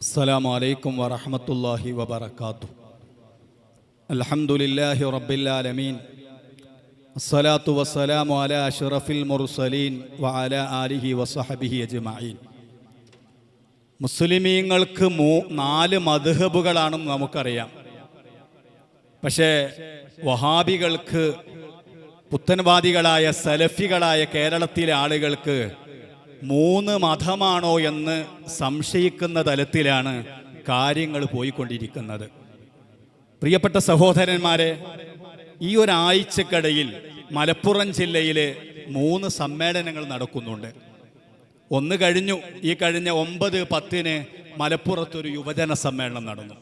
السلام عليكم ورحمة الله وبركاته الحمد لله رب العالمين الصلاة والسلام على أشرف المرسلين وعلى آله وصحبه أجمعين മുസ്ലിമീങ്ങൾക്ക് മൂ നാല് മധുഹബുകളാണെന്ന് നമുക്കറിയാം പക്ഷേ വഹാബികൾക്ക് പുത്തൻവാദികളായ സലഫികളായ കേരളത്തിലെ ആളുകൾക്ക് മൂന്ന് മതമാണോ എന്ന് സംശയിക്കുന്ന തലത്തിലാണ് കാര്യങ്ങൾ പോയിക്കൊണ്ടിരിക്കുന്നത്. പ്രിയപ്പെട്ട സഹോദരന്മാരെ ഈ ഒരാഴ്ചക്കിടയിൽ മലപ്പുറം ജില്ലയിൽ മൂന്ന് സമ്മേളനങ്ങൾ നടക്കുന്നുണ്ട്. ഒന്ന് കഴിഞ്ഞു ഈ കഴിഞ്ഞ ഒമ്പത് പത്തിന് മലപ്പുറത്തൊരു യുവജന സമ്മേളനം നടന്നു.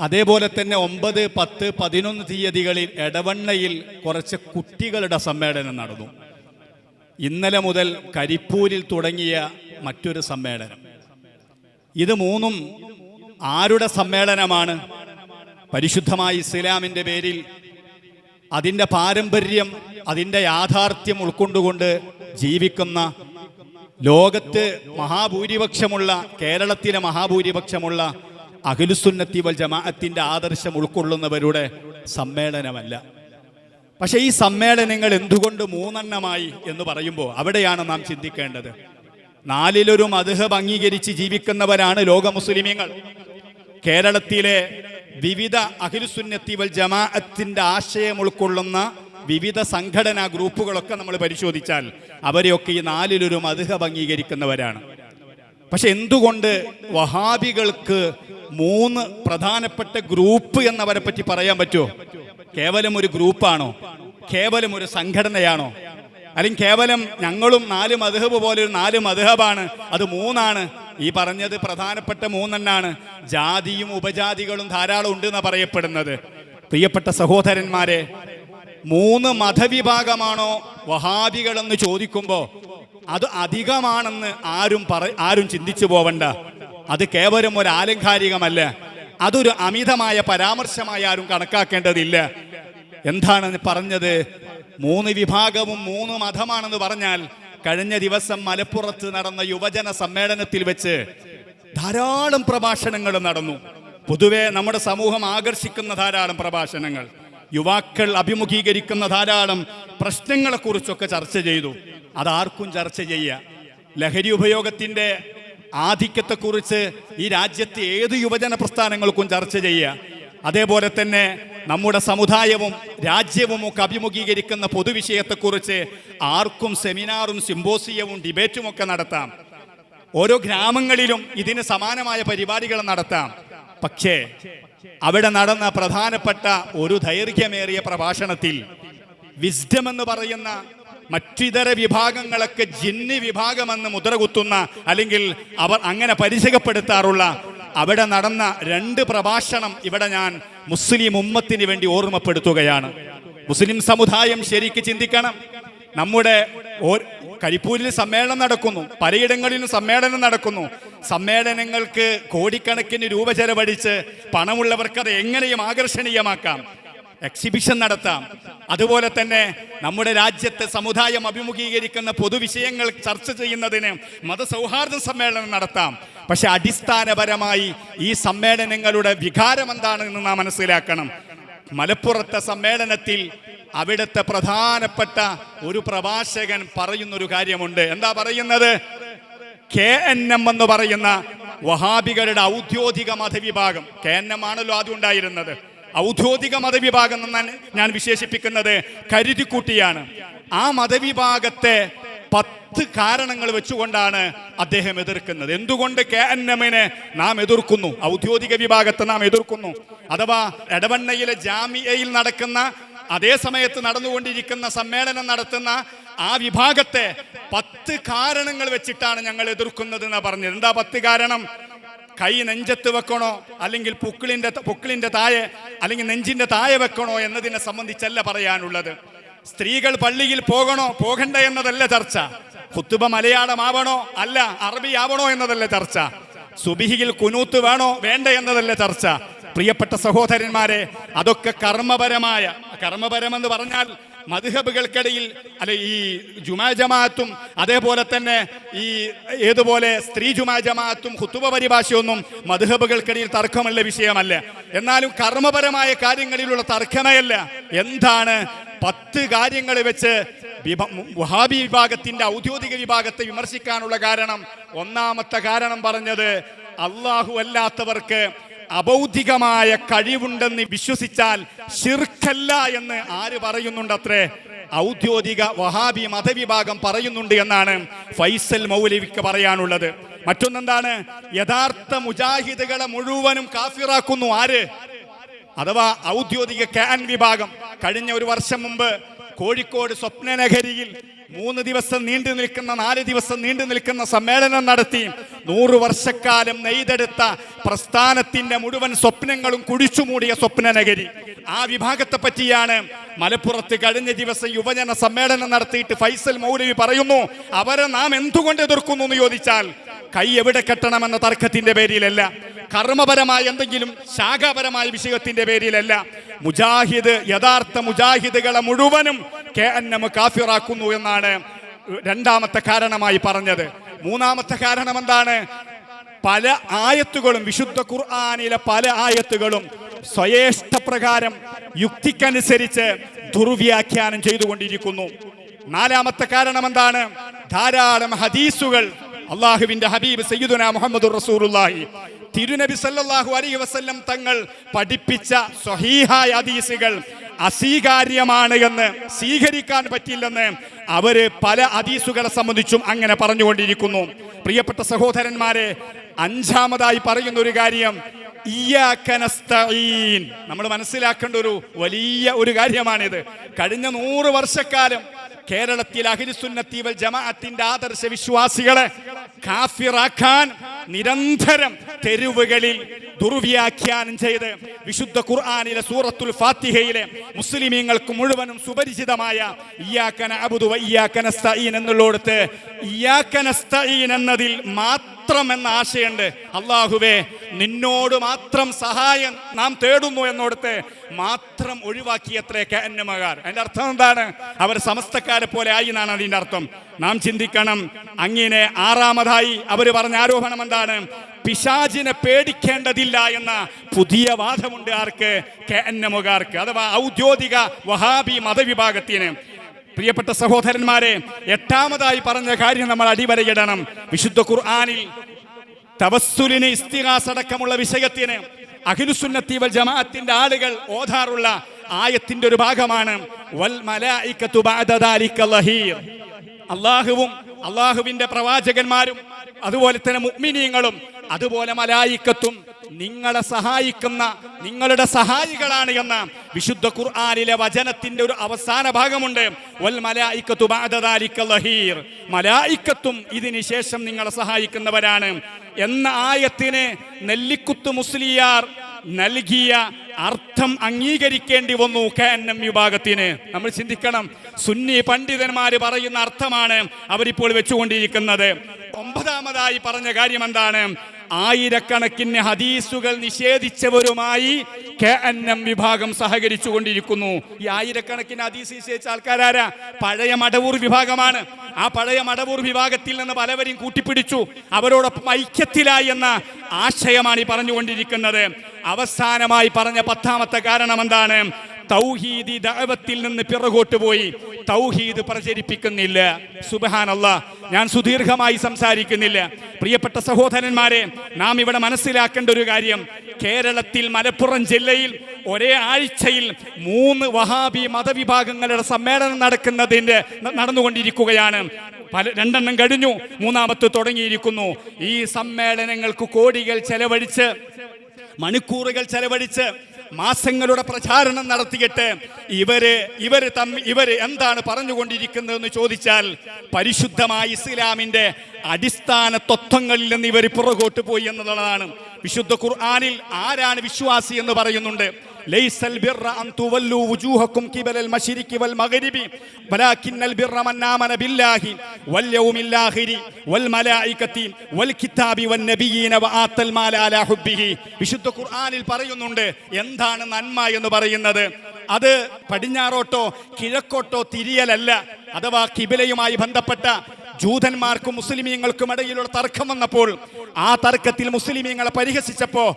അതേപോലെ തന്നെ ഒമ്പത് പത്ത് പതിനൊന്ന് തീയതികളിൽ എടവണ്ണയിൽ കുറച്ച് കുട്ടികളുടെ സമ്മേളനം നടന്നു. ഇന്നലെ മുതൽ കരിപ്പൂരിൽ തുടങ്ങിയ മറ്റൊരു സമ്മേളനം. ഇത് മൂന്നും ആരുടെ സമ്മേളനമാണ്? പരിശുദ്ധമായ ഇസ്ലാമിന്റെ പേരിൽ അതിന്റെ പാരമ്പര്യം അതിന്റെ യാഥാർത്ഥ്യം ഉൾക്കൊണ്ടുകൊണ്ട് ജീവിക്കുന്ന ലോകത്ത് മഹാഭൂരിപക്ഷമുള്ള കേരളത്തിലെ മഹാഭൂരിപക്ഷമുള്ള അഖിലുസുന്നത്തി വൽ ജമാഅത്തിന്റെ ആദർശം ഉൾക്കൊള്ളുന്നവരുടെ സമ്മേളനമല്ല. പക്ഷേ ഈ സമ്മേളനങ്ങൾ എന്തുകൊണ്ട് മൂന്നെണ്ണമായി എന്ന് പറയുമ്പോൾ അവിടെയാണ് നാം ചിന്തിക്കേണ്ടത്. നാലിലൊരു മധുഹബ് അംഗീകരിച്ച് ജീവിക്കുന്നവരാണ് ലോക മുസ്ലിമീങ്ങൾ. കേരളത്തിലെ വിവിധ അഖിലുസുന്നത്തി വൽ ജമാഅത്തിന്റെ ആശയം ഉൾക്കൊള്ളുന്ന വിവിധ സംഘടനാ ഗ്രൂപ്പുകളൊക്കെ നമ്മൾ പരിശോധിച്ചാൽ അവരെയൊക്കെ ഈ നാലിലൊരു മധുഹബ് അംഗീകരിക്കുന്നവരാണ് പക്ഷെ എന്തുകൊണ്ട് വഹാബികൾക്ക് മൂന്ന് പ്രധാനപ്പെട്ട ഗ്രൂപ്പ് എന്നവരെ പറ്റി പറയാൻ പറ്റുമോ കേവലം ഒരു ഗ്രൂപ്പാണോ? കേവലം ഒരു സംഘടനയാണോ? അല്ലെങ്കിൽ കേവലം ഞങ്ങളും നാല് മധുഹബ് പോലെ ഒരു നാല് മധുഹബാണ്. അത് മൂന്നാണ്. ഈ പറഞ്ഞത് പ്രധാനപ്പെട്ട മൂന്നെണ്ണാണ്. ജാതിയും ഉപജാതികളും ധാരാളം ഉണ്ട് പറയപ്പെടുന്നത്. പ്രിയപ്പെട്ട സഹോദരന്മാരെ മൂന്ന് മതവിഭാഗമാണോ വഹാബികളെന്ന് ചോദിക്കുമ്പോൾ അത് അധികമാണെന്ന് ആരും പറ ആരും ചിന്തിച്ചു പോവണ്ട. അത് കേവലം ഒരു ആലങ്കാരികമല്ല. അതൊരു അമിതമായ പരാമർശമായി ആരും കണക്കാക്കേണ്ടതില്ല. എന്താണ് പറഞ്ഞത്? മൂന്ന് വിഭാഗവും മൂന്ന് മതമാണെന്ന് പറഞ്ഞാൽ കഴിഞ്ഞ ദിവസം മലപ്പുറത്ത് നടന്ന യുവജന സമ്മേളനത്തിൽ വെച്ച് ധാരാളം പ്രഭാഷണങ്ങൾ നടന്നു. പൊതുവെ നമ്മുടെ സമൂഹം ആകർഷിക്കുന്ന ധാരാളം പ്രഭാഷണങ്ങൾ. യുവാക്കൾ അഭിമുഖീകരിക്കുന്ന ധാരാളം പ്രശ്നങ്ങളെക്കുറിച്ചൊക്കെ ചർച്ച ചെയ്തു. അതാർക്കും ചർച്ച ചെയ്യുക ലഹരി ഉപയോഗത്തിന്റെ ആധിക്യത്തെക്കുറിച്ച് ഈ രാജ്യത്തെ ഏത് യുവജന പ്രസ്ഥാനങ്ങൾക്കും ചർച്ച ചെയ്യുക. അതേപോലെ തന്നെ നമ്മുടെ സമുദായവും രാജ്യവും ഒക്കെ അഭിമുഖീകരിക്കുന്ന പൊതുവിഷയത്തെക്കുറിച്ച് ആർക്കും സെമിനാറും സിമ്പോസിയവും ഡിബേറ്റും ഒക്കെ നടത്താം. ഓരോ ഗ്രാമങ്ങളിലും ഇതിന് സമാനമായ പരിപാടികൾ നടത്താം. പക്ഷേ അവിടെ നടന്ന പ്രധാനപ്പെട്ട ഒരു ദൈർഘ്യമേറിയ പ്രഭാഷണത്തിൽ വിസ്ഡം എന്ന് പറയുന്ന മറ്റിതര വിഭാഗങ്ങളൊക്കെ ജിന്നി വിഭാഗമെന്ന് മുദ്രകുത്തുന്ന അല്ലെങ്കിൽ അവർ അങ്ങനെ പരിചയപ്പെടുത്താറുള്ള അവിടെ നടന്ന രണ്ട് പ്രഭാഷണം ഇവിടെ ഞാൻ മുസ്ലിം ഉമ്മത്തിന് വേണ്ടി ഓർമ്മപ്പെടുത്തുകയാണ്. മുസ്ലിം സമുദായം ശരിക്ക് ചിന്തിക്കണം. നമ്മുടെ കരിപ്പൂരിൽ സമ്മേളനം നടക്കുന്നു പലയിടങ്ങളിലും സമ്മേളനം നടക്കുന്നു. സമ്മേളനങ്ങൾക്ക് കോടിക്കണക്കിന് രൂപ ചെലവഴിച്ച് പണമുള്ളവർക്ക് അത് എങ്ങനെയും ആകർഷണീയമാക്കാം. എക്സിബിഷൻ നടത്താം. അതുപോലെ തന്നെ നമ്മുടെ രാജ്യത്തെ സമുദായം അഭിമുഖീകരിക്കുന്ന പൊതുവിഷയങ്ങൾ ചർച്ച ചെയ്യുന്നതിന് മതസൗഹാർദ്ദ സമ്മേളനം നടത്താം. പക്ഷെ അടിസ്ഥാനപരമായി ഈ സമ്മേളനങ്ങളുടെ വികാരം എന്താണെന്ന് നാം മനസ്സിലാക്കണം. മലപ്പുറത്തെ സമ്മേളനത്തിൽ അവിടുത്തെ പ്രധാനപ്പെട്ട ഒരു പ്രഭാഷകൻ പറയുന്നൊരു കാര്യമുണ്ട്. എന്താ പറയുന്നത്? കെ എൻ എം എന്ന് പറയുന്ന വഹാബികളുടെ ഔദ്യോഗിക മതവിഭാഗം. കെ എൻ എം ആണല്ലോ ആദ്യം ഉണ്ടായിരുന്നത്. ഔദ്യോഗിക മതവിഭാഗം എന്ന് ഞാൻ വിശേഷിപ്പിക്കുന്നത് കരുതിക്കുട്ടിയാണ്. ആ മതവിഭാഗത്തെ പത്ത് കാരണങ്ങൾ വെച്ചുകൊണ്ടാണ് അദ്ദേഹം എതിർക്കുന്നത്. എന്തുകൊണ്ട് കെ എൻ എമ്മിനെ നാം എതിർക്കുന്നു? ഔദ്യോഗിക വിഭാഗത്തെ നാം എതിർക്കുന്നു. അഥവാ എടവണ്ണയിലെ ജാമിയയിൽ നടക്കുന്ന അതേ സമയത്ത് നടന്നുകൊണ്ടിരിക്കുന്ന സമ്മേളനം നടത്തുന്ന ആ വിഭാഗത്തെ പത്ത് കാരണങ്ങൾ വെച്ചിട്ടാണ് ഞങ്ങൾ എതിർക്കുന്നത് എന്നാ പറഞ്ഞത്. എന്താ പത്ത് കാരണം? കൈ നെഞ്ചത്ത് വെക്കണോ? അല്ലെങ്കിൽ പുക്കിളിന്റെ പുക്കിളിന്റെ താഴെ അല്ലെങ്കിൽ നെഞ്ചിന്റെ താഴെ വെക്കണോ എന്നതിനെ സംബന്ധിച്ചല്ല പറയാനുള്ളത്. സ്ത്രീകൾ പള്ളിയിൽ പോകണോ? പോകണ്ട എന്നതല്ല ചർച്ച. കുത്തുബ മലയാളമാവണോ? അല്ല അറബി ആവണോ എന്നതല്ല ചർച്ച. സുബിഹിയിൽ കുനൂത്ത് വേണോ? വേണ്ട എന്നതല്ല ചർച്ച. പ്രിയപ്പെട്ട സഹോദരന്മാരെ അതൊക്കെ കർമ്മപരമായ കർമ്മപരമെന്ന് പറഞ്ഞാൽ മധുഹബുകൾക്കിടയിൽ അല്ലെ ഈ ജുമാ ജമാഅത്തും അതേപോലെ തന്നെ ഈ ഏതുപോലെ സ്ത്രീ ജുമാ ജമാഅത്തും ഹുത്തുബ പരിഭാഷയൊന്നും മധുഹബുകൾക്കിടയിൽ തർക്കമുള്ള വിഷയമല്ല. എന്നാലും കർമ്മപരമായ കാര്യങ്ങളിലുള്ള തർക്കമേയല്ല. എന്താണ്? പത്ത് കാര്യങ്ങൾ വെച്ച് വഹാബി വിഭാഗത്തിന്റെ ഔദ്യോഗിക വിഭാഗത്തെ വിമർശിക്കാനുള്ള കാരണം ഒന്നാമത്തെ കാരണം പറഞ്ഞത് അള്ളാഹു അല്ലാത്തവർക്ക് അബൗദ്ധികമായ കഴിവുണ്ടെന്ന് വിശ്വസിച്ചാൽ ശിർക്കല്ല എന്ന് ആര് പറയുന്നുണ്ടത്രേ? ഔദ്യോഗിക വഹാബി മതവിഭാഗം പറയുന്നുണ്ട് എന്നാണ് ഫൈസൽ മൗലവിക്ക് പറയാനുള്ളത്. മറ്റൊന്നെന്താണ്? യഥാർത്ഥ മുജാഹിദുകളെ മുഴുവനും കാഫിറാക്കുന്നു ആര്? അഥവാ ഔദ്യോഗിക കാൻ വിഭാഗം. കഴിഞ്ഞ ഒരു വർഷം മുമ്പ് കോഴിക്കോട് സ്വപ്നനഗരിയിൽ മൂന്ന് ദിവസം നീണ്ടു നിൽക്കുന്ന നാല് ദിവസം നീണ്ടു നിൽക്കുന്ന സമ്മേളനം നടത്തി നൂറ് വർഷക്കാലം നെയ്തെടുത്ത പ്രസ്ഥാനത്തിന്റെ മുഴുവൻ സ്വപ്നങ്ങളും കുഴിച്ചുമൂടിയ സ്വപ്നനഗരി. ആ വിഭാഗത്തെ പറ്റിയാണ് മലപ്പുറത്ത് കഴിഞ്ഞ ദിവസം യുവജന സമ്മേളനം നടത്തിയിട്ട് ഫൈസൽ മൗലവി പറയുന്നു അവരെ നാം എന്തുകൊണ്ട് എതിർക്കുന്നു? എന്ന് ചോദിച്ചാൽ കൈ എവിടെ കെട്ടണമെന്ന തർക്കത്തിന്റെ പേരിലല്ല. കർമ്മപരമായ എന്തെങ്കിലും ശാഖാപരമായ വിഷയത്തിന്റെ പേരിലല്ല. മുജാഹിദ് യഥാർത്ഥ മുജാഹിദുകളെ മുഴുവനും കെ എൻ എം കാഫിറാക്കുന്നു എന്നാണ് രണ്ടാമത്തെ കാരണമായി പറഞ്ഞത്. മൂന്നാമത്തെ കാരണം എന്താണ്? പല ആയത്തുകളും വിശുദ്ധ ഖുർആാനിലെ പല ആയത്തുകളും സ്വയേഷ്ടപ്രകാരം യുക്തിക്കനുസരിച്ച് ദുർവ്യാഖ്യാനം ചെയ്തുകൊണ്ടിരിക്കുന്നു. നാലാമത്തെ കാരണം എന്താണ്? ധാരാളം ഹദീസുകൾ അള്ളാഹുവിന്റെ ഹബീബ് സയ്യിദുന മുഹമ്മദ് റസൂറുല്ലാഹി തിരുനബി സല്ലാഹു അലൈഹി വസ്ല്ലം തങ്ങൾ പഠിപ്പിച്ച സ്വഹീഹായ ഹദീസുകൾ അസ്വീകാര്യമാണ് എന്ന് സ്വീകരിക്കാൻ പറ്റില്ലെന്ന് അവർ പല ഹദീസുകളെ സംബന്ധിച്ചും അങ്ങനെ പറഞ്ഞുകൊണ്ടിരിക്കുന്നു. പ്രിയപ്പെട്ട സഹോദരന്മാരെ അഞ്ചാമതായി പറയുന്ന ഒരു കാര്യം നമ്മൾ മനസ്സിലാക്കേണ്ട ഒരു വലിയ ഒരു കാര്യമാണിത്. കഴിഞ്ഞ നൂറ് വർഷക്കാലം കേരളത്തിൽ അഹിരുസുന്നത്തി വൽ ജമാഅത്തിന്റെ ആദർശ വിശ്വാസികളെ കാഫിറാക്കാൻ നിരന്തരം തെരുവുകളിൽ ദുർവ്യാഖ്യാനം ചെയ്ത് വിശുദ്ധ ഖുർആാനിലെ സൂറത്തുൽ ഫാത്തിഹയിലെ മുസ്ലിമീങ്ങൾക്ക് മുഴുവനും സുപരിചിതമായ ഇയാക്കന അബുദു ഇയാക്കനസ്തീൻ നസ്തഈൻ ഇയാക്കനസ്തീൻ എന്നതിൽ മാത്രം എന്ന ആശയുണ്ട്. അള്ളാഹുവേ നിന്നോട് മാത്രം സഹായം നാം തേടുന്നു എന്നോടത്ത് മാത്രം ഒഴിവാക്കിയത്രേ കന്യമകാർ അതിന്റെ അർത്ഥം എന്താണ്? അവർ സമസ്തക്കാരെ പോലെ ആയി എന്നാണ് അതിന്റെ അർത്ഥം. നാം ചിന്തിക്കണം അങ്ങനെ ആറാമതായി അവർ പറഞ്ഞ ആരോപണം എന്താണ്? പിശാചിനെ പേടിക്കേണ്ടതില്ല എന്ന പുതിയ വാദമുണ്ട് ആർക്ക്? കെ എന്നമുകാർക്ക് അഥവാ ഔദ്യോഗിക വഹാബി മതവിഭാഗത്തിന്. പ്രിയപ്പെട്ട സഹോദരന്മാരെ എട്ടാമതായി പറഞ്ഞ കാര്യം നമ്മൾ അടിവരയിടണം. വിശുദ്ധ ഖുർആാനിൽ തവസ്സുലിന് ഇസ്തിഹാസ് അടക്കമുള്ള വിഷയത്തിന് അഖിലുസുന്നത്തീവൽ ജമാഅത്തിന്റെ ആളുകൾ ഓതാറുള്ള ആയത്തിന്റെ ഒരു ഭാഗമാണ് വൽ മലായികത്തു ബഅദ ദാലിക അള്ളാഹുവും അള്ളാഹുവിന്റെ പ്രവാചകന്മാരും അതുപോലെ തന്നെ മുഗ്മിനീങ്ങളും അതുപോലെ മലായിക്കത്തും നിങ്ങളെ സഹായിക്കുന്ന നിങ്ങളുടെ സഹായികളാണ് എന്ന വിശുദ്ധ ഖുർആാനിലെ വചനത്തിന്റെ ഒരു അവസാന ഭാഗമുണ്ട്. വൽ ലഹീർ. മലായിക്കത്തും ഇതിന് ശേഷം നിങ്ങളെ സഹായിക്കുന്നവരാണ്. എന്ന ആയത്തിന് നെല്ലിക്കുത്ത് മുസ്ലിയാർ നൽകിയ അർത്ഥം അംഗീകരിക്കേണ്ടി വന്നു കാനം വിഭാഗത്തിന്. നമ്മൾ ചിന്തിക്കണം സുന്നി പണ്ഡിതന്മാർ പറയുന്ന അർത്ഥമാണ് അവരിപ്പോൾ വെച്ചുകൊണ്ടിരിക്കുന്നത്. ഒമ്പതാമതായി പറഞ്ഞ കാര്യം എന്താണ് ആയിരക്കണക്കിന് ഹദീസുകൾ നിഷേധിച്ചവരുമായി കെ എൻ എം വിഭാഗം സഹകരിച്ചു കൊണ്ടിരിക്കുന്നു ഈ ആയിരക്കണക്കിന് ഹദീസ് നിഷേധിച്ച ആൾക്കാരാരാ? പഴയ മടവൂർ വിഭാഗമാണ്. ആ പഴയ മടവൂർ വിഭാഗത്തിൽ നിന്ന് പലവരും കൂട്ടിപ്പിടിച്ചു. അവരോടൊപ്പം ഐക്യത്തിലായി എന്ന ആശയമാണ് ഈ പറഞ്ഞുകൊണ്ടിരിക്കുന്നത്. അവസാനമായി പറഞ്ഞ പത്താമത്തെ കാരണം എന്താണ് തൗഹീദി ദഅവത്തിൽ നിന്ന് പിറകോട്ട് പോയി. തൗഹീദ് പ്രചരിപ്പിക്കുന്നില്ല. സുബഹാനല്ല ഞാൻ സുദീർഘമായി സംസാരിക്കുന്നില്ല. പ്രിയപ്പെട്ട സഹോദരന്മാരെ നാം ഇവിടെ മനസ്സിലാക്കേണ്ട ഒരു കാര്യം. കേരളത്തിൽ മലപ്പുറം ജില്ലയിൽ ഒരേ ആഴ്ചയിൽ മൂന്ന് വഹാബി മതവിഭാഗങ്ങളുടെ സമ്മേളനം നടക്കുന്നതിന്റെ നടന്നുകൊണ്ടിരിക്കുകയാണ്. പല രണ്ടെണ്ണം കഴിഞ്ഞു മൂന്നാമത്തെ തുടങ്ങിയിരിക്കുന്നു. ഈ സമ്മേളനങ്ങൾക്ക് കോടികൾ ചെലവഴിച്ച് മണിക്കൂറുകൾ ചെലവഴിച്ച് മാസങ്ങളുടെ പ്രചാരണം നടത്തിയിട്ട് ഇവർ ഇവർ തമ്മി ഇവർ എന്താണ് പറഞ്ഞുകൊണ്ടിരിക്കുന്നതെന്ന് ചോദിച്ചാൽ പരിശുദ്ധമായ ഇസ്ലാമിന്റെ അടിസ്ഥാന തത്വങ്ങളിൽ നിന്ന് ഇവർ പുറകോട്ട് പോയി എന്നുള്ളതാണ്. വിശുദ്ധ ഖുർആാനിൽ ആരാണ് വിശ്വാസി എന്ന് പറയുന്നുണ്ട്? ലൈസൽ ബിർറ അൻ تولوا വുജൂഹക്കും കിബലൽ മശരിഖി വൽ മഗ്രിബി البر ബിർറ മൻ ആമന ബില്ലാഹി വൽ യൗമിൽ والكتاب വൽ മലായികത്തി വൽ കിതാബി വൻ നബിയീന قرآن മാല അലാ ഹുബ്ബിഹി. വിശുദ്ധ ഖുർആനിൽ പറയുന്നുണ്ട് എന്താണ് നന്മ എന്ന് പറയുന്നത്? അത് പടിഞ്ഞാറോട്ടോ കിഴക്കോട്ടോ തിരിയലല്ല. അഥവാ കിബിലയുമായി ബന്ധപ്പെട്ട ജൂതന്മാർക്കും മുസ്ലിമീങ്ങൾക്കും ഇടയിലുള്ള തർക്കം വന്നപ്പോൾ ആ തർക്കത്തിൽ മുസ്ലിമീങ്ങളെ പരിഹസിച്ചപ്പോൾ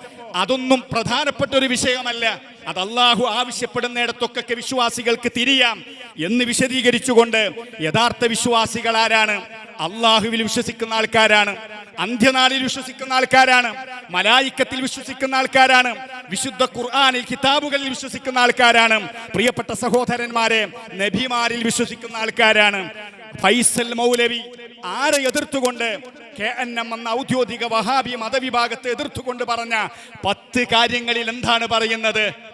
അതൊന്നും പ്രധാനപ്പെട്ട ഒരു വിഷയമല്ല. അത് അള്ളാഹു ആവശ്യപ്പെടുന്നിടത്തൊക്കെ വിശ്വാസികൾക്ക് തിരിയാം എന്ന് വിശദീകരിച്ചുകൊണ്ട് യഥാർത്ഥ വിശ്വാസികൾ ആരാണ്? അള്ളാഹുവിൽ വിശ്വസിക്കുന്ന ആൾക്കാരാണ്. അന്ത്യനാളിൽ വിശ്വസിക്കുന്ന ആൾക്കാരാണ്. മലായിക്കത്തിൽ വിശ്വസിക്കുന്ന ആൾക്കാരാണ്. വിശുദ്ധ ഖുർആാനിൽ കിതാബുകളിൽ വിശ്വസിക്കുന്ന ആൾക്കാരാണ്. പ്രിയപ്പെട്ട സഹോദരന്മാരെ നബിമാരിൽ വിശ്വസിക്കുന്ന ആൾക്കാരാണ്. ഫൈസൽ മൗലവി ആരെ എതിർത്തുകൊണ്ട് കെ എൻ എം എന്ന ഔദ്യോഗിക വഹാബി മതവിഭാഗത്തെ എതിർത്തുകൊണ്ട് പറഞ്ഞ പത്ത് കാര്യങ്ങളിൽ എന്താണ് പറയുന്നത്?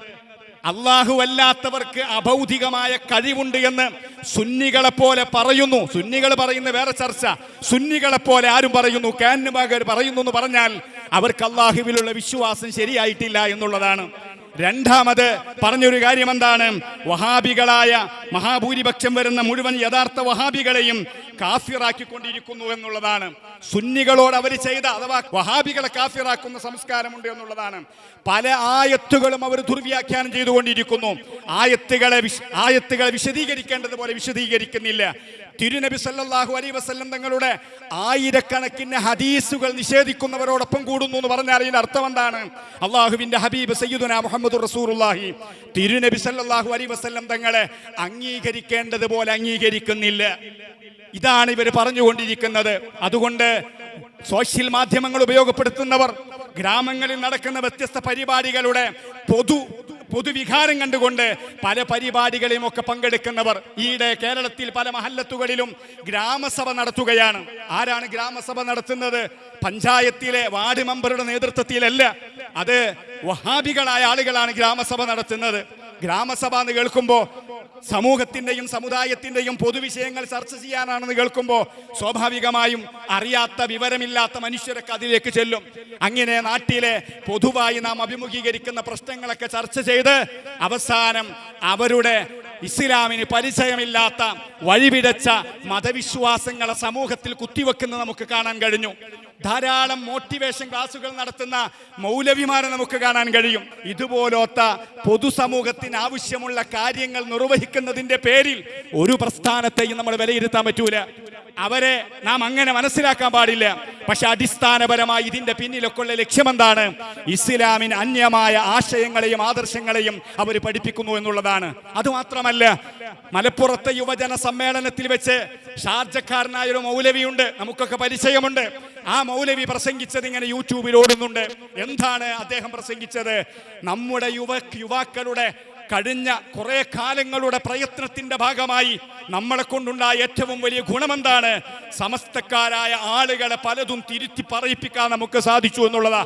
അല്ലാത്തവർക്ക് അഭൗതികമായ കഴിവുണ്ട് എന്ന് സുന്നികളെ പോലെ പറയുന്നു. സുന്നികൾ പറയുന്ന വേറെ ചർച്ച. സുന്നികളെ പോലെ ആരും പറയുന്നു. കാന്നുമാകർ പറയുന്നു എന്ന് പറഞ്ഞാൽ അവർക്ക് അള്ളാഹുവിലുള്ള വിശ്വാസം ശരിയായിട്ടില്ല എന്നുള്ളതാണ്. രണ്ടാമത് പറഞ്ഞൊരു കാര്യം എന്താണ് വഹാബികളായ മഹാഭൂരിപക്ഷം വരുന്ന മുഴുവൻ യഥാർത്ഥ വഹാബികളെയും കാഫിറാക്കിക്കൊണ്ടിരിക്കുന്നു എന്നുള്ളതാണ്. സുന്നികളോട് അവർ ചെയ്ത അഥവാ വഹാബികളെ കാഫിറാക്കുന്ന സംസ്കാരമുണ്ട് എന്നുള്ളതാണ്. പല ആയത്തുകളും അവർ ദുർവ്യാഖ്യാനം ചെയ്തുകൊണ്ടിരിക്കുന്നു. ആയത്തുകളെ ആയത്തുകളെ വിശദീകരിക്കേണ്ടതുപോലെ വിശദീകരിക്കുന്നില്ല. തിരുനബി സല്ലാഹു അലൈ വസ്ല്ലം തങ്ങളുടെ ആയിരക്കണക്കിന് ഹദീസുകൾ നിഷേധിക്കുന്നവരോടൊപ്പം കൂടുന്നു എന്ന് പറഞ്ഞാൽ അതിന്റെ അർത്ഥം എന്താണ്? അള്ളാഹുവിന്റെ ഹബീബ് സയ്യിദുന മുഹമ്മദ് റസൂറുല്ലാഹി തിരുനബി സല്ലാഹു അലൈഹി വസ്ല്ലം തങ്ങളെ അംഗീകരിക്കേണ്ടതുപോലെ അംഗീകരിക്കുന്നില്ല. ഇതാണ് ഇവർ പറഞ്ഞുകൊണ്ടിരിക്കുന്നത്. അതുകൊണ്ട് സോഷ്യൽ മാധ്യമങ്ങൾ ഉപയോഗപ്പെടുത്തുന്നവർ ഗ്രാമങ്ങളിൽ നടക്കുന്ന വ്യത്യസ്ത പരിപാടികളുടെ പൊതു പൊതുവികാരം കണ്ടുകൊണ്ട് പല പരിപാടികളിലും ഒക്കെ പങ്കെടുക്കുന്നവർ ഈയിടെ കേരളത്തിൽ പല മഹല്ലത്തുകളിലും ഗ്രാമസഭ നടത്തുകയാണ്. ആരാണ് ഗ്രാമസഭ നടത്തുന്നത്? പഞ്ചായത്തിലെ വാർഡ് മെമ്പറുടെ നേതൃത്വത്തിലല്ല. അത് വഹാബികളായ ആളുകളാണ് ഗ്രാമസഭ നടത്തുന്നത്. ഗ്രാമസഭ എന്ന് കേൾക്കുമ്പോൾ സമൂഹത്തിന്റെയും സമുദായത്തിന്റെയും പൊതുവിഷയങ്ങൾ ചർച്ച ചെയ്യാനാണെന്ന് കേൾക്കുമ്പോൾ സ്വാഭാവികമായും അറിയാത്ത വിവരമില്ലാത്ത മനുഷ്യരൊക്കെ അതിലേക്ക് ചെല്ലും. അങ്ങനെ നാട്ടിലെ പൊതുവായി നാം അഭിമുഖീകരിക്കുന്ന പ്രശ്നങ്ങളൊക്കെ ചർച്ച ചെയ്ത് അവസാനം അവരുടെ ഇസ്ലാമിന് പരിചയമില്ലാത്ത വഴിവിടച്ച മതവിശ്വാസങ്ങളെ സമൂഹത്തിൽ കുത്തിവെക്കുന്നത് നമുക്ക് കാണാൻ കഴിഞ്ഞു. ധാരാളം മോട്ടിവേഷൻ ക്ലാസുകൾ നടത്തുന്ന മൗലവിമാരെ നമുക്ക് കാണാൻ കഴിയും. ഇതുപോലത്തെ പൊതുസമൂഹത്തിന് ആവശ്യമുള്ള കാര്യങ്ങൾ നിർവഹിക്കുന്നതിന്റെ പേരിൽ ഒരു പ്രസ്ഥാനത്തെയും നമ്മൾ വിലയിരുത്താൻ പറ്റൂല. അവരെ നാം അങ്ങനെ മനസ്സിലാക്കാൻ പാടില്ല. പക്ഷെ അടിസ്ഥാനപരമായി ഇതിന്റെ പിന്നിലൊക്കെ ഉള്ള ലക്ഷ്യമെന്താണ്? ഇസ്ലാമിന് അന്യമായ ആശയങ്ങളെയും ആദർശങ്ങളെയും അവർ പഠിപ്പിക്കുന്നു എന്നുള്ളതാണ്. അതുമാത്രമല്ല മലപ്പുറത്തെ യുവജന സമ്മേളനത്തിൽ വെച്ച് ഷാർജക്കാരനായ ഒരു മൗലവിയുണ്ട്. നമുക്കൊക്കെ പരിചയമുണ്ട്. ആ മൗലവി പ്രസംഗിച്ചത് ഇങ്ങനെ യൂട്യൂബിൽ ഓടുന്നുണ്ട് എന്താണ് അദ്ദേഹം പ്രസംഗിച്ചത്? നമ്മുടെ യുവ യുവാക്കളുടെ കഴിഞ്ഞ കുറെ കാലങ്ങളുടെ പ്രയത്നത്തിന്റെ ഭാഗമായി നമ്മളെ കൊണ്ടുണ്ടായ ഏറ്റവും വലിയ ഗുണമെന്താണ്? സമസ്തക്കാരായ ആളുകളെ പലതും തിരുത്തി പറയിപ്പിക്കാൻ നമുക്ക് സാധിച്ചു എന്നുള്ളതാ.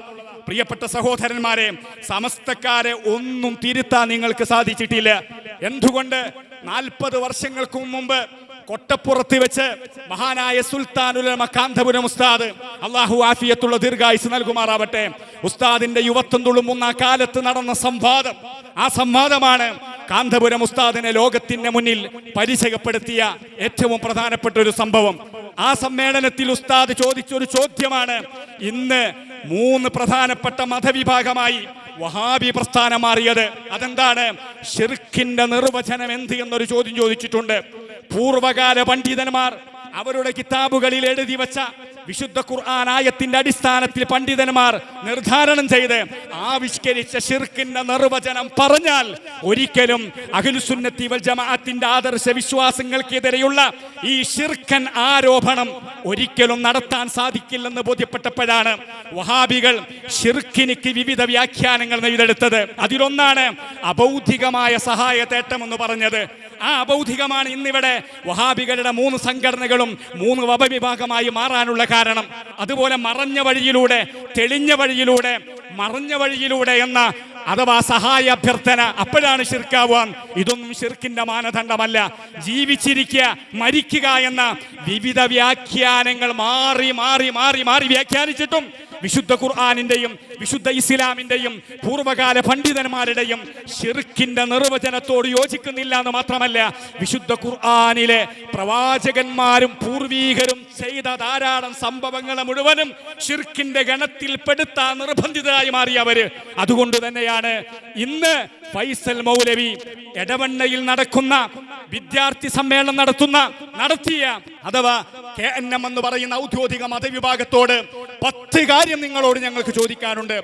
പ്രിയപ്പെട്ട സഹോദരന്മാരെ സമസ്തക്കാരെ ഒന്നും തിരുത്താൻ നിങ്ങൾക്ക് സാധിച്ചിട്ടില്ല. എന്തുകൊണ്ട്? നാൽപ്പത് വർഷങ്ങൾക്കും മുമ്പ് കൊട്ടപ്പുറത്ത് വെച്ച് മഹാനായ സുൽത്താനുലമ കാന്തപുരം ഉസ്താദ് അള്ളാഹു ആഫിയത്തുള്ള ദീർഘായുസ് നൽകുമാറാവട്ടെ. ഉസ്താദിന്റെ യുവത്വം തുളുമ്പുന്ന കാലത്ത് നടന്ന സംവാദം ആ സംവാദമാണ് കാന്തപുരം ഉസ്താദിനെ ലോകത്തിന്റെ മുന്നിൽ പരിചയപ്പെടുത്തിയ ഏറ്റവും പ്രധാനപ്പെട്ട ഒരു സംഭവം. ആ സമ്മേളനത്തിൽ ഉസ്താദ് ചോദിച്ചൊരു ചോദ്യമാണ് ഇന്ന് മൂന്ന് പ്രധാനപ്പെട്ട മതവിഭാഗമായി വഹാബി പ്രസ്ഥാനം മാറിയത്. അതെന്താണ്? ഷിർഖിന്റെ നിർവചനം എന്ത് എന്നൊരു ചോദ്യം ചോദിച്ചിട്ടുണ്ട്. പൂർവകാല പണ്ഡിതന്മാർ അവരുടെ കിതാബുകളിൽ എഴുതി വച്ച വിശുദ്ധ ഖുർആൻ ആയത്തിന്റെ അടിസ്ഥാനത്തിൽ പണ്ഡിതന്മാർ നിർദ്ധാരണം ചെയ്ത് ആവിഷ്കരിച്ച ഷിർക്കിന്റെ നിർവചനം പറഞ്ഞാൽ ഒരിക്കലും അഖിലുസുന്നത്തി വൽ ജമാഅത്തിന്റെ ആദർശ വിശ്വാസങ്ങൾക്കെതിരെയുള്ള ഈ ഷിർക്കൻ ആരോപണം ഒരിക്കലും നടത്താൻ സാധിക്കില്ലെന്ന് ബോധ്യപ്പെട്ടപ്പോഴാണ് വഹാബികൾ ഷിർക്കിനിക്ക് വിവിധ വ്യാഖ്യാനങ്ങൾ നെയ്തെടുത്തത്. അതിലൊന്നാണ് അബൗദ്ധികമായ സഹായ തേട്ടം എന്ന് പറഞ്ഞത്. ആ അബൗദ്ധികമാണ് ഇന്നിവിടെ വഹാബികളുടെ മൂന്ന് സംഘടനകളും മൂന്ന് വപവിഭാഗമായി മാറാനുള്ള കാരണം അതുപോലെ മറഞ്ഞ വഴിയിലൂടെ തെളിഞ്ഞ വഴിയിലൂടെ മറഞ്ഞ വഴിയിലൂടെ എന്ന അഥവാ സഹായ അഭ്യർത്ഥന അപ്പോഴാണ് ഷിർക്കാവാൻ ഇതൊന്നും ശിർക്കിന്റെ മാനദണ്ഡമല്ല. ജീവിച്ചിരിക്കുക മരിക്കുക എന്ന വിവിധ വ്യാഖ്യാനങ്ങൾ മാറി മാറി മാറി മാറി വ്യാഖ്യാനിച്ചിട്ടും വിശുദ്ധ ഖുർആാനിന്റെയും വിശുദ്ധ ഇസ്ലാമിന്റെയും പൂർവകാല പണ്ഡിതന്മാരുടെയും ഷിർക്കിന്റെ നിർവചനത്തോട് യോജിക്കുന്നില്ല എന്ന് മാത്രമല്ല വിശുദ്ധ ഖുർആാനിലെ പ്രവാചകന്മാരും പൂർവീകരും ചെയ്ത ധാരാളം സംഭവങ്ങളെ മുഴുവനും ഷിർക്കിന്റെ ഗണത്തിൽ പെടുത്താൻ നിർബന്ധിതരായി മാറിയവര്. അതുകൊണ്ട് തന്നെയാണ് ഇന്ന് ഫൈസൽ മൗലവി എടവണ്ണയിൽ നടക്കുന്ന വിദ്യാർത്ഥി സമ്മേളനം നടത്തുന്ന നടത്തിയ അഥവാ കെ എൻ എം എന്ന് പറയുന്ന ഔദ്യോഗിക മതവിഭാഗത്തോട് പത്ത് കാര്യം നിങ്ങളോട് ഞങ്ങൾക്ക് ചോദിക്കാനുണ്ട്.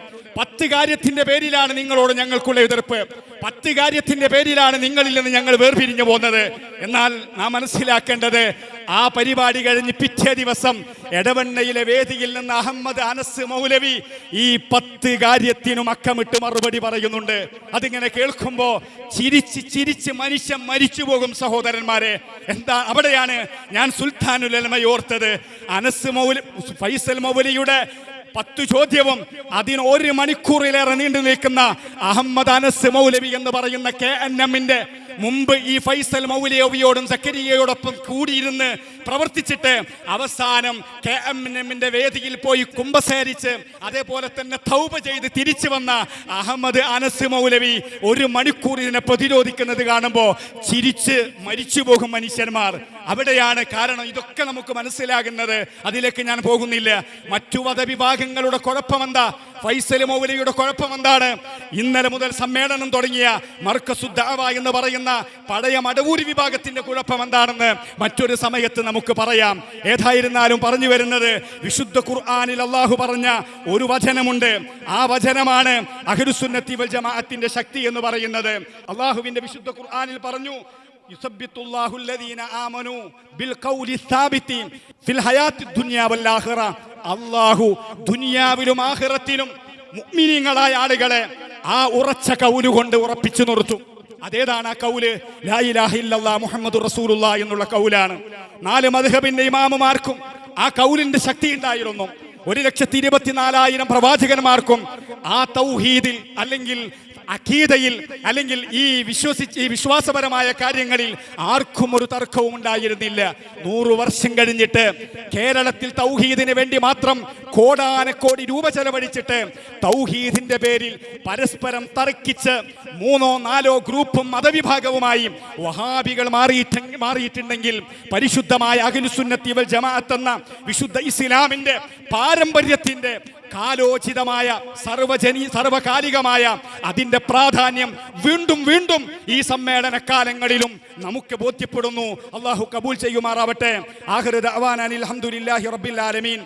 പത്ത് കാര്യത്തിന്റെ പേരിലാണ് നിങ്ങളോട് ഞങ്ങൾക്കുള്ള എതിർപ്പ്. പത്ത് കാര്യത്തിന്റെ പേരിലാണ് നിങ്ങളിൽ നിന്ന് ഞങ്ങൾ വേർപിരിഞ്ഞു പോകുന്നത്. എന്നാൽ നാം മനസ്സിലാക്കേണ്ടത് ആ പരിപാടി കഴിഞ്ഞ് പിറ്റേ ദിവസം എടവണ്ണയിലെ വേദിയിൽ നിന്ന് അഹമ്മദ് അനസ് മൗലവി ഈ പത്ത് കാര്യത്തിനും അക്കമിട്ട് മറുപടി പറയുന്നുണ്ട്. അതിങ്ങനെ കേൾക്കുമ്പോൾ ചിരിച്ച് ചിരിച്ച് മനുഷ്യൻ മരിച്ചു പോകും സഹോദരന്മാരെ. എന്താ അവിടെയാണ് ഞാൻ സുൽത്താനുലമയോർത്തത് അനസ് മൗല ഫൈസൽ മൗലിയുടെ പത്ത് ചോദ്യവും അതിന് ഒരു മണിക്കൂറിലേറെ നീണ്ടു നിൽക്കുന്ന അഹമ്മദ് അനസ് മൗലവി എന്ന് പറയുന്ന കെ എൻ എമ്മിന്റെ മുമ്പ് ഈ ഫൈസൽ മൗലവിയോടും സക്കരിയയോടൊപ്പം കൂടിയിരുന്ന് പ്രവർത്തിച്ചിട്ട് അവസാനം കെ എം എമ്മിന്റെ വേദിയിൽ പോയി കുംഭസേരിച്ച് അതേപോലെ തന്നെ തൗപ ചെയ്ത് തിരിച്ചു വന്ന അഹമ്മദ് അനസ് മൗലവി ഒരു മണിക്കൂർ ഇതിനെ പ്രതിരോധിക്കുന്നത് കാണുമ്പോൾ ചിരിച്ച് മരിച്ചു പോകും മനുഷ്യന്മാർ. അവിടെയാണ് കാരണം ഇതൊക്കെ നമുക്ക് മനസ്സിലാകുന്നത്. അതിലേക്ക് ഞാൻ പോകുന്നില്ല. മറ്റു മതവിഭാഗങ്ങളുടെ കുഴപ്പമെന്താ? ഫൈസൽ മൗലവിയുടെ കുഴപ്പം എന്താണ് ഇന്നലെ മുതൽ സമ്മേളനം തുടങ്ങിയ മർക്കസുദ്ദാവ എന്ന് പറയുന്ന പഴയ മടവൂരി വിഭാഗത്തിന്റെ കുഴപ്പം എന്താണെന്ന് മറ്റൊരു സമയത്ത് നമുക്ക് പറയാം ഏതായിരുന്നാലും പറഞ്ഞു വരുന്നത് വിശുദ്ധ ഖുർആാനിൽ അള്ളാഹു പറഞ്ഞ ഒരു വചനമുണ്ട് ആ വചനമാണ് അഹ്ലുസുന്നത്തി വൽ ജമാഅത്തിന്റെ ശക്തി എന്ന് പറയുന്നത് അള്ളാഹുവിന്റെ വിശുദ്ധ ഖുർആാനിൽ പറഞ്ഞു يثبت الله الذين آمنوا بالقول الثابت في الحياة الدنيا والآخرة അള്ളാഹു ദുനിയാവിലും ആഖിറത്തിലും മുഅ്മിനീങ്ങളായ ആളുകളെ ആ ഉറച്ച കൗല് കൊണ്ട് ഉറപ്പിച്ചു നിർത്തും അതേതാണ് ആ കൗൽ? മുഹമ്മദുർ റസൂലുള്ളാ എന്നുള്ള കൗലാണ്. നാല് മധുഹബിന്റെ ഇമാമുമാർക്കും ആ കൗലിന്റെ ശക്തി ഉണ്ടായിരുന്നു. ഒരു ലക്ഷത്തി ഇരുപത്തിനാലായിരം പ്രവാചകന്മാർക്കും ആ തൗഹീദിൽ അല്ലെങ്കിൽ അഖീദയിൽ അല്ലെങ്കിൽ ഈ വിശ്വസിച്ച് ഈ വിശ്വാസപരമായ കാര്യങ്ങളിൽ ആർക്കും ഒരു തർക്കവും ഉണ്ടായിരുന്നില്ല. നൂറു വർഷം കഴിഞ്ഞിട്ട് കേരളത്തിൽ തൗഹീദിന് വേണ്ടി മാത്രം കോടാനക്കോടി രൂപ ചെലവഴിച്ചിട്ട് തൗഹീദിന്റെ പേരിൽ പരസ്പരം തർക്കിച്ച് മൂന്നോ നാലോ ഗ്രൂപ്പും മതവിഭാഗവുമായി വഹാബികൾ മാറിയിട്ട് മാറിയിട്ടുണ്ടെങ്കിൽ പരിശുദ്ധമായ അഖിലുസുന്നത്തി വൽ ജമാഅത്ത് എന്ന വിശുദ്ധ ഇസ്ലാമിന്റെ പാരമ്പര്യത്തിന്റെ കാലോചിതമായ സർവജനി സർവകാലികമായ അതിന്റെ പ്രാധാന്യം വീണ്ടും വീണ്ടും ഈ സമ്മേളന കാലങ്ങളിലും നമുക്ക് ബോധ്യപ്പെടുന്നു. അള്ളാഹു കബൂൽ ചെയ്യുമാറാവട്ടെ. ആഹ്റദ് അവാൻ അനിൽ റബ്ബിൽ ആലമീൻ.